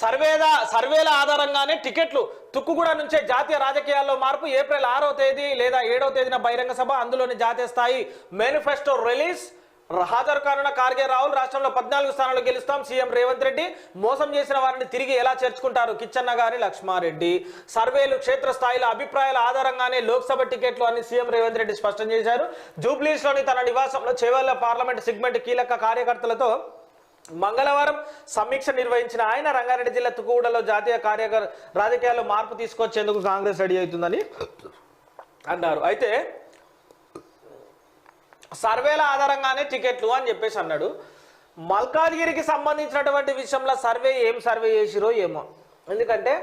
సర్వేద సర్వేల ఆధారంగానే టికెట్లు తుక్కుగూడ నుంచే జాతీయ రాజకీయాల్లో మార్పు ఏప్రిల్ ఆరో తేదీ లేదా ఏడవ తేదీన బహిరంగ సభ అందులోని జాతీయ స్థాయి మేనిఫెస్టో రిలీజ్. హాజరు కానున్న కార్గే రాహుల్ రాష్ట్రంలో పద్నాలుగు స్థానాలు గెలుస్తాం సీఎం రేవంత్ రెడ్డి. మోసం చేసిన వారిని తిరిగి ఎలా చేర్చుకుంటారు కిచ్చన్న గారి లక్ష్మారెడ్డి. సర్వేలు క్షేత్రస్థాయిలో అభిప్రాయాల ఆధారంగానే లోక్సభ టికెట్లు అని సీఎం రేవంత్ రెడ్డి స్పష్టం చేశారు. జూబ్లీస్లోని తన నివాసంలో చేవల్ల పార్లమెంట్ సిగ్మెంట్ కీలక కార్యకర్తలతో మంగళవారం సమీక్ష నిర్వహించిన ఆయన రంగారెడ్డి జిల్లా తుకుగూడలో జాతీయ కార్యకర్ రాజకీయాల్లో మార్పు తీసుకొచ్చేందుకు కాంగ్రెస్ రెడీ అవుతుందని అన్నారు. అయితే సర్వేల ఆధారంగానే టికెట్లు అని చెప్పేసి అన్నాడు. మల్కాజ్గిరికి సంబంధించినటువంటి విషయంలో సర్వే ఏం సర్వే చేసిరో ఏమో. ఎందుకంటే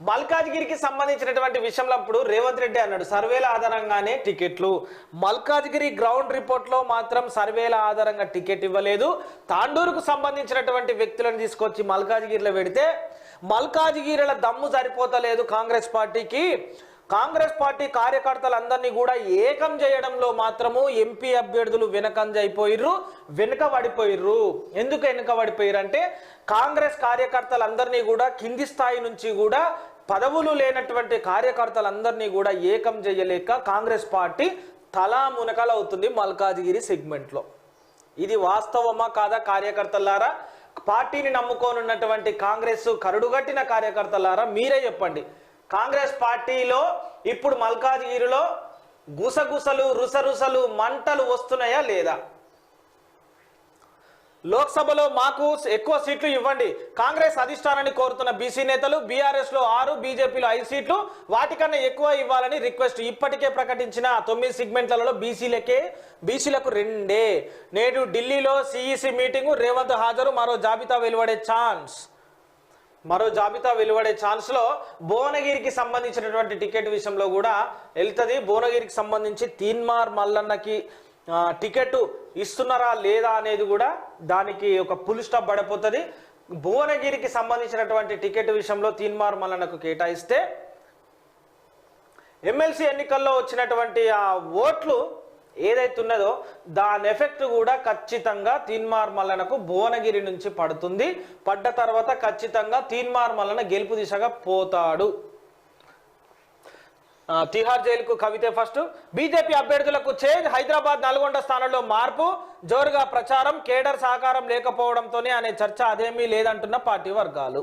మల్కాజ్గిరికి సంబంధించినటువంటి విషయంలో అప్పుడు రేవంత్ రెడ్డి అన్నాడు సర్వేల ఆధారంగానే టికెట్లు. మల్కాజ్గిరి గ్రౌండ్ రిపోర్ట్లో మాత్రం సర్వేల ఆధారంగా టికెట్ ఇవ్వలేదు. తాండూరుకు సంబంధించినటువంటి వ్యక్తులను తీసుకొచ్చి మల్కాజ్గిరిలో పెడితే మల్కాజ్గిరిల దమ్ము సరిపోతలేదు కాంగ్రెస్ పార్టీకి. కాంగ్రెస్ పార్టీ కార్యకర్తలందరినీ కూడా ఏకం చేయడంలో మాత్రము ఎంపీ అభ్యర్థులు వెనకంజైపోయిర్రు వెనుక పడిపోయిర్రు ఎందుకు వెనుక అంటే కాంగ్రెస్ కార్యకర్తలందరినీ కూడా కింది స్థాయి నుంచి కూడా పదవులు లేనటువంటి కార్యకర్తలందరినీ కూడా ఏకం చేయలేక కాంగ్రెస్ పార్టీ తలా మునకలవుతుంది మల్కాజిగిరి సెగ్మెంట్లో. ఇది వాస్తవమా కాదా కార్యకర్తలారా? పార్టీని నమ్ముకోనున్నటువంటి కాంగ్రెస్ కరుడుగట్టిన కార్యకర్తలారా? మీరే చెప్పండి. కాంగ్రెస్ పార్టీలో ఇప్పుడు మల్కాజ్గిరిలో గుసగుసలు రుసరుసలు మంటలు వస్తున్నాయా లేదా? లోక్సభలో మాకు ఎక్కువ సీట్లు ఇవ్వండి. కాంగ్రెస్ అధిష్టానాన్ని కోరుతున్న బీసీ నేతలు బీఆర్ఎస్లో ఆరు బీజేపీలో ఐదు సీట్లు వాటికన్నా ఎక్కువ ఇవ్వాలని రిక్వెస్ట్ ఇప్పటికే ప్రకటించిన తొమ్మిది సిగ్మెంట్లలో బీసీలకే బీసీలకు రెండే. నేడు ఢిల్లీలో సిఈసి మీటింగు రేవంత్ హాజరు మరో జాబితా వెలువడే ఛాన్స్. మరో జాబితా వెలువడే ఛాన్స్లో భువనగిరికి సంబంధించినటువంటి టికెట్ విషయంలో కూడా వెళ్తుంది. భువనగిరికి సంబంధించి తీన్మార్ మల్లన్నకి టికెట్ ఇస్తున్నారా లేదా అనేది కూడా దానికి ఒక పుల్ స్టాప్ పడిపోతుంది. భువనగిరికి సంబంధించినటువంటి టికెట్ విషయంలో తీన్మార్ మల్లన్నకు కేటాయిస్తే ఎమ్మెల్సీ ఎన్నికల్లో వచ్చినటువంటి ఆ ఓట్లు ఏదైతే ఉన్నదో దాని ఎఫెక్ట్ కూడా ఖచ్చితంగా తీన్మార్ మల్లనకు భువనగిరి నుంచి పడుతుంది. పడ్డ తర్వాత ఖచ్చితంగా తీన్మార్ మల్లన గెలుపు దిశగా పోతాడు. తిహార్ జైలుకు కవితే ఫస్ట్. బీజేపీ అభ్యర్థులకు చేంజ్ హైదరాబాద్ నల్గొండ స్థానంలో మార్పు. జోరుగా ప్రచారం కేడర్ సహకారం లేకపోవడంతోనే అనే చర్చ అదేమీ లేదంటున్న పార్టీ వర్గాలు.